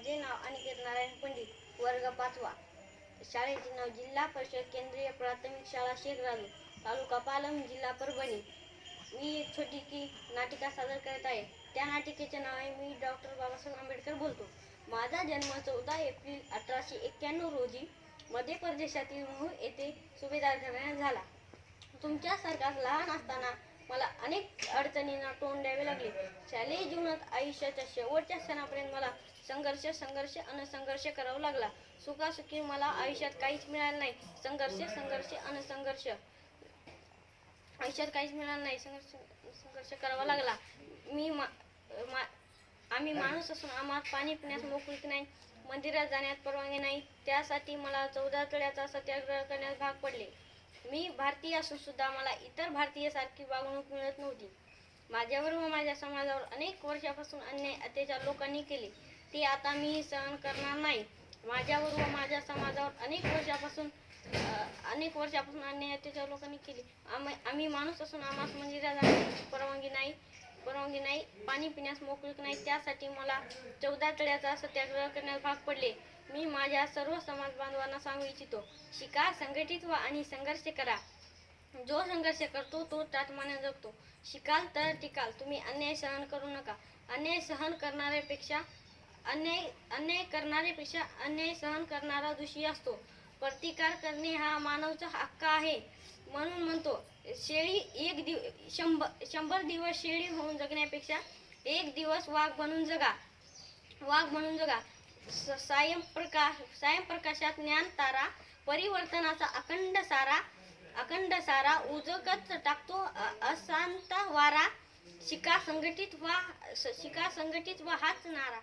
माझे नाव अनिकेत नारायण पंडित वर्ग पाचवा. शाळेचे नाव जिल्हा परिषद केंद्रीय प्राथमिक शाळा शेखराजू तालुका पालम जिल्हा परभणी. मी एक छोटीकी नाटिका सादर करत आहे. त्या नाटिकेचे नाव आहे मी डॉक्टर बाबासाहेब आंबेडकर बोलतो. माझा जन्म चौदा एप्रिल अठराशे एक्क्याण्णव रोजी मध्य प्रदेशातील मूळ येथे सुभेदार घराण्यात झाला. तुमच्यासारखाच लहान असताना मला अनेक अडचणींना तोंड द्यावे लागले. शालेय जीवनात आयुष्याच्या शेवटच्या क्षणापर्यंत मला संघर्ष संघर्ष आणि संघर्ष करावा लागला. सुखासुखी मला आयुष्यात काहीच मिळालं नाही. संघर्ष संघर्ष आणि संघर्ष. आयुष्यात काहीच मिळालं नाही. संघर्ष संघर्ष करावा लागला. मी मा, मा आम्ही माणूस असून आम्हाला पाणी पिण्यास मोकळीक नाही मंदिरात जाण्यात परवानगी नाही. त्यासाठी मला चौदा तळ्याचा सत्याग्रह करण्यास भाग पडले. मी भारतीय असून सुद्धा मला इतर भारतीयसारखी वागणूक मिळत नव्हती. माझ्यावर व माझ्या समाजावर अनेक वर्षापासून अन्याय अत्याचार लोकांनी केले. ते आता मी सहन करणार नाही. माझ्यावर व माझ्या समाजावर अनेक वर्षापासून अनेक वर्षापासून अन्याय अत्याचार लोकांनी केले. आम्ही आम्ही माणूस असून आम्हाला मंदिरात जाण्यास परवानगी नाही परवानगी नाही पाणी पिण्यास मोकळीक नाही. त्यासाठी मला चौदा तळ्याचा सत्याग्रह करण्यास भाग पडले. मी माझ्या सर्व समाज बांधवांना सांगू इच्छितो शिका संघटित व्हा आणि संघर्ष करा. जो संघर्ष करतो तो ताटमाने जगतो. शिकाल तर टिकाल. तुम्ही अन्याय सहन करू नका. अन्याय सहन करणाऱ्यापेक्षा अन्याय अन्याय करणाऱ्यापेक्षा अन्याय सहन करणारा दोषी असतो. प्रतिकार करणे हा मानवचा हक्क आहे. म्हणून म्हणतो शेळी एक दिव शंभर शंभर दिवस शेळी होऊन जगण्यापेक्षा एक दिवस वाघ बनून जगा. वाघ म्हणून जगा. स- सायंप्रकाश सायंप्रकाशात ज्ञान तारा परिवर्तनाचा अखंड सारा अखंड सारा उजकत टाकतो अ- अशांत वारा शिका संघटित वा शिका संघटित वा हाच नारा.